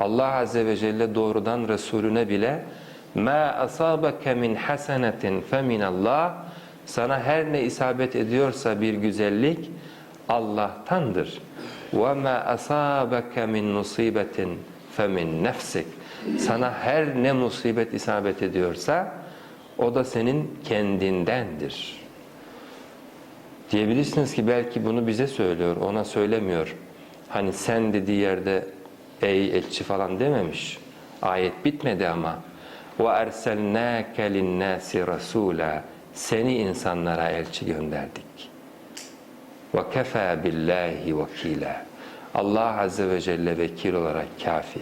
Allah Azze ve Celle doğrudan Resulüne bile مَا أَصَابَكَ مِنْ حَسَنَةٍ فَمِنَ اللّٰهِ Sana her ne isabet ediyorsa bir güzellik Allah'tandır. وَمَا أَصَابَكَ مِنْ مُصِيبَةٍ فَمِنْ نَفْسِكَ Sana her ne musibet isabet ediyorsa o da senin kendindendir. Diyebilirsiniz ki belki bunu bize söylüyor, ona söylemiyor. Hani sen dediği yerde ey elçi falan dememiş. Ayet bitmedi ama. وَاَرْسَلْنَاكَ لِلنَّاسِ رَسُولًا Seni insanlara elçi gönderdik. وَكَفَى بِاللّٰهِ وَكِيلًا Allah Azze ve Celle vekil olarak kafi.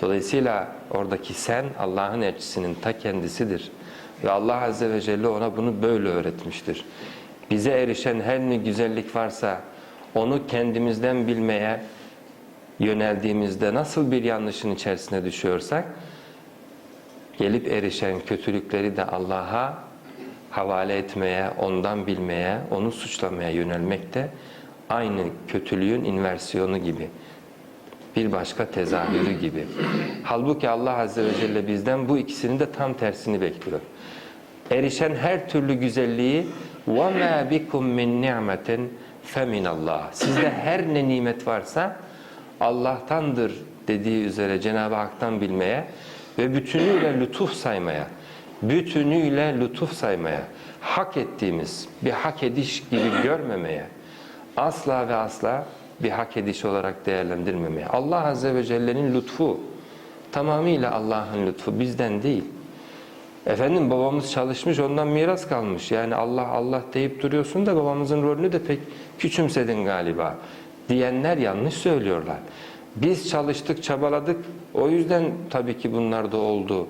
Dolayısıyla oradaki sen Allah'ın elçisinin ta kendisidir. Ve Allah Azze ve Celle ona bunu böyle öğretmiştir. Bize erişen her ne güzellik varsa onu kendimizden bilmeye yöneldiğimizde nasıl bir yanlışın içerisine düşüyorsak gelip erişen kötülükleri de Allah'a havale etmeye, ondan bilmeye, onu suçlamaya yönelmek de aynı kötülüğün inversiyonu gibi. Bir başka tezahürü gibi. Halbuki Allah Azze ve Celle bizden bu ikisinin de tam tersini bekliyor. Erişen her türlü güzelliği وَمَا بِكُمْ مِنْ نِعْمَةٍ فَمِنَ اللّٰهِ Sizde her ne nimet varsa Allah'tandır dediği üzere Cenab-ı Hak'tan bilmeye ve bütünüyle lütuf saymaya, bütünüyle lütuf saymaya, hak ettiğimiz bir hak ediş gibi görmemeye, asla ve asla bir hak ediş olarak değerlendirmemeye. Allah Azze ve Celle'nin lütfu, tamamıyla Allah'ın lütfu, bizden değil. Efendim babamız çalışmış ondan miras kalmış. Yani Allah Allah deyip duruyorsun da babamızın rolünü de pek küçümsedin galiba Diyenler yanlış söylüyorlar. Biz çalıştık, çabaladık. O yüzden tabii ki bunlar da oldu.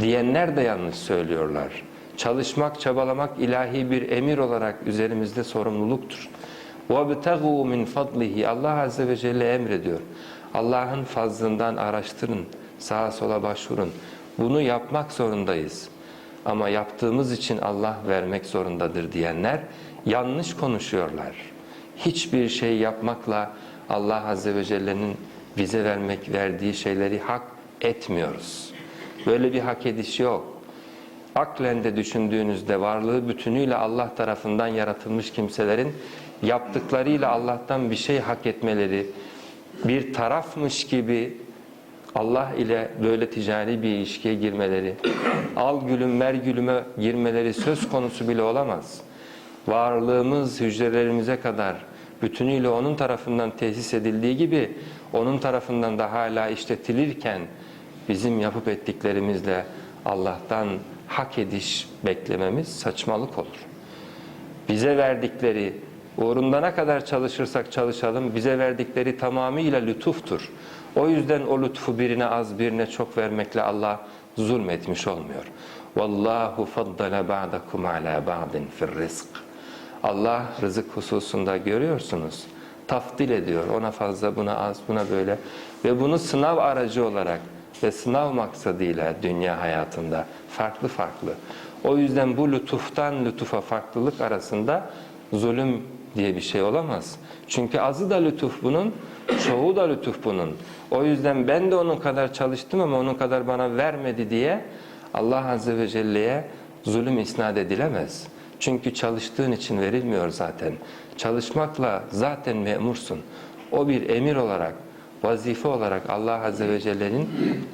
Diyenler de yanlış söylüyorlar. Çalışmak, çabalamak ilahi bir emir olarak üzerimizde sorumluluktur. وَابْتَغُوا مِنْ فَضْلِهِ Allah Azze ve Celle emrediyor. Allah'ın fazlından araştırın, sağa sola başvurun. Bunu yapmak zorundayız. Ama yaptığımız için Allah vermek zorundadır diyenler yanlış konuşuyorlar. Hiçbir şey yapmakla Allah Azze ve Celle'nin bize vermek verdiği şeyleri hak etmiyoruz. Böyle bir hak ediş yok. Aklen de düşündüğünüzde varlığı bütünüyle Allah tarafından yaratılmış kimselerin yaptıklarıyla Allah'tan bir şey hak etmeleri, bir tarafmış gibi Allah ile böyle ticari bir ilişkiye girmeleri, al gülüm ver gülüme girmeleri söz konusu bile olamaz. Varlığımız hücrelerimize kadar bütünüyle onun tarafından tesis edildiği gibi onun tarafından da hala işletilirken bizim yapıp ettiklerimizle Allah'tan hak ediş beklememiz saçmalık olur. Bize verdikleri, uğrunda ne kadar çalışırsak çalışalım, bize verdikleri tamamıyla lütuftur. O yüzden o lütfu birine az birine çok vermekle Allah zulmetmiş olmuyor. Vallahu faddala ba'dakum ala ba'din fir rizq. Allah rızık hususunda görüyorsunuz. Tafdil ediyor. Ona fazla, buna az, buna böyle. Ve bunu sınav aracı olarak ve sınav maksadıyla dünya hayatında farklı farklı. O yüzden bu lütuftan lütufa farklılık arasında zulüm diye bir şey olamaz. Çünkü azı da lütuf bunun, çoğu da lütuf bunun. O yüzden ben de onun kadar çalıştım ama onun kadar bana vermedi diye Allah Azze ve Celle'ye zulüm isnat edilemez. Çünkü çalıştığın için verilmiyor zaten. Çalışmakla zaten memursun. O bir emir olarak, vazife olarak Allah Azze ve Celle'nin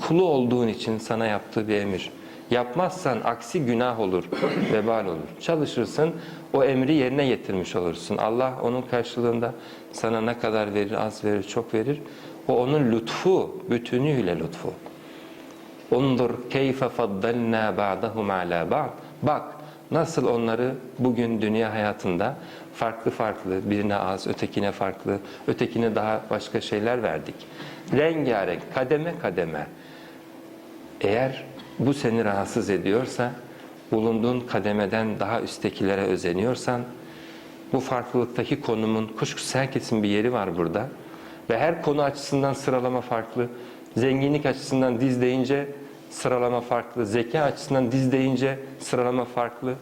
kulu olduğun için sana yaptığı bir emir. Yapmazsan aksi günah olur, vebal olur. Çalışırsın, o emri yerine getirmiş olursun. Allah onun karşılığında sana ne kadar verir, az verir, çok verir. O onun lütfu, bütünüyle lütfu. Undur keyfe faddalna ba'dahum ala ba'd. Bak nasıl onları bugün dünya hayatında farklı farklı, birine az, ötekine farklı, ötekine daha başka şeyler verdik. Rengarenk, kademe kademe. Eğer bu seni rahatsız ediyorsa, bulunduğun kademeden daha üsttekilere özeniyorsan, bu farklılıktaki konumun, kuşkusuz herkesin bir yeri var burada. Ve her konu açısından sıralama farklı. Zenginlik açısından diz deyince sıralama farklı. Zeka açısından diz deyince sıralama farklı.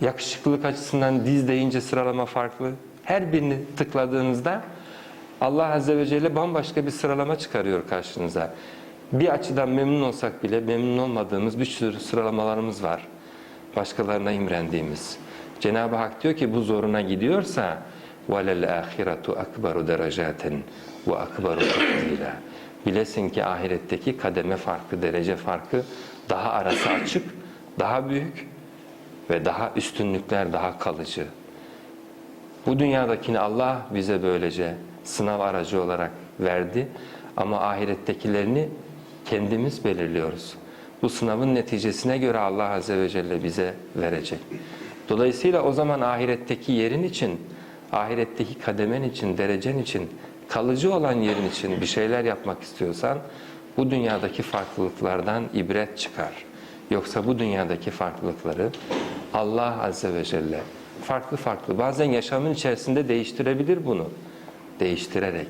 Yakışıklılık açısından diz deyince sıralama farklı. Her birini tıkladığınızda Allah Azze ve Celle bambaşka bir sıralama çıkarıyor karşınıza. Bir açıdan memnun olsak bile memnun olmadığımız bir sürü sıralamalarımız var. Başkalarına imrendiğimiz. Cenab-ı Hak diyor ki bu zoruna gidiyorsa وَلَلْآخِرَةُ أَكْبَرُ دَرَجَاتٍ وَأَكْبَرُ تَفْضِيلًا Bilesin ki ahiretteki kademe farkı, derece farkı daha arası açık, daha büyük ve daha üstünlükler daha kalıcı. Bu dünyadakini Allah bize böylece sınav aracı olarak verdi ama ahirettekilerini kendimiz belirliyoruz. Bu sınavın neticesine göre Allah Azze ve Celle bize verecek. Dolayısıyla o zaman ahiretteki yerin için, ahiretteki kademen için, derecen için, kalıcı olan yerin için bir şeyler yapmak istiyorsan bu dünyadaki farklılıklardan ibret çıkar. Yoksa bu dünyadaki farklılıkları Allah Azze ve Celle farklı farklı bazen yaşamın içerisinde değiştirebilir bunu. Değiştirerek.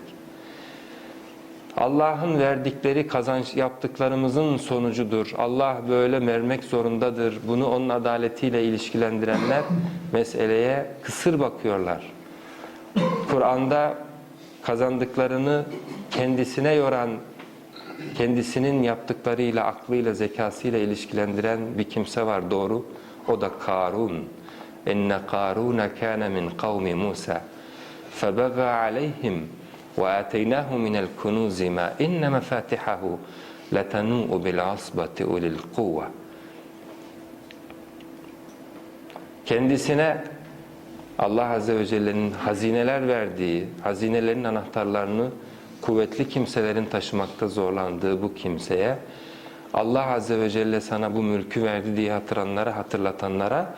Allah'ın verdikleri kazanç yaptıklarımızın sonucudur. Allah böyle vermek zorundadır. Bunu onun adaletiyle ilişkilendirenler meseleye kısır bakıyorlar. Kur'an'da kazandıklarını kendisine yoran, kendisinin yaptıklarıyla, aklıyla, zekasıyla ilişkilendiren bir kimse var doğru. O da Karun. İnne Karun kana min kavmi Musa. Febaga aleyhim ve ateynahu minel kunuzi ma inne mefatihahu letenu'u bil asbati ulil kuvve. Kendisine Allah Azze ve Celle'nin hazineler verdiği, hazinelerin anahtarlarını kuvvetli kimselerin taşımakta zorlandığı bu kimseye Allah Azze ve Celle sana bu mülkü verdi diye hatıranlara, hatırlatanlara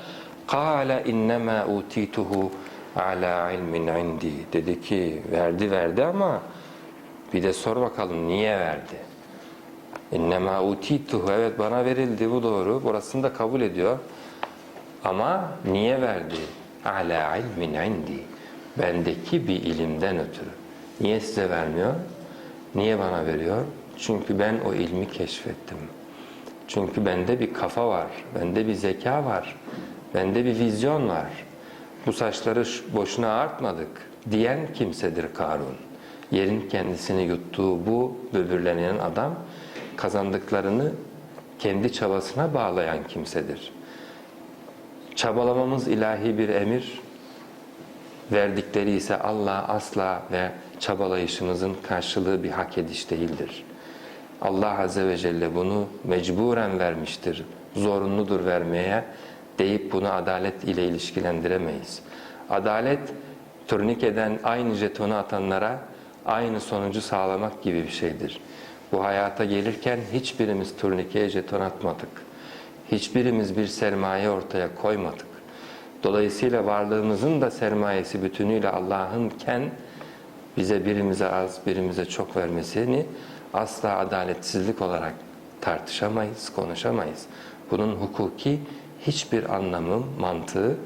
قَالَ اِنَّمَا اُوتِيتُهُ عَلَى ilmin indi Dedi ki verdi verdi ama bir de sor bakalım niye verdi? اِنَّمَا اُوتِيتُهُ Evet bana verildi bu doğru. Burasını da kabul ediyor. Ama niye verdi? Ala ilmin indi. Bendeki bir ilimden ötürü. Niye size vermiyor? Niye bana veriyor? Çünkü ben o ilmi keşfettim. Çünkü bende bir kafa var, bende bir zeka var, bende bir vizyon var. Bu saçları boşuna artmadık diyen kimsedir Karun. Yerin kendisini yuttuğu bu böbürlenen adam kazandıklarını kendi çabasına bağlayan kimsedir. Çabalamamız ilahi bir emir, verdikleri ise Allah asla ve çabalayışımızın karşılığı bir hak ediş değildir. Allah Azze ve Celle bunu mecburen vermiştir, zorunludur vermeye deyip bunu adalet ile ilişkilendiremeyiz. Adalet, turnikeden aynı jetonu atanlara aynı sonucu sağlamak gibi bir şeydir. Bu hayata gelirken hiçbirimiz turnikeye jeton atmadık. Hiçbirimiz bir sermaye ortaya koymadık. Dolayısıyla varlığımızın da sermayesi bütünüyle Allah'ınken bize birimize az, birimize çok vermesini asla adaletsizlik olarak tartışamayız, konuşamayız. Bunun hukuki hiçbir anlamı, mantığı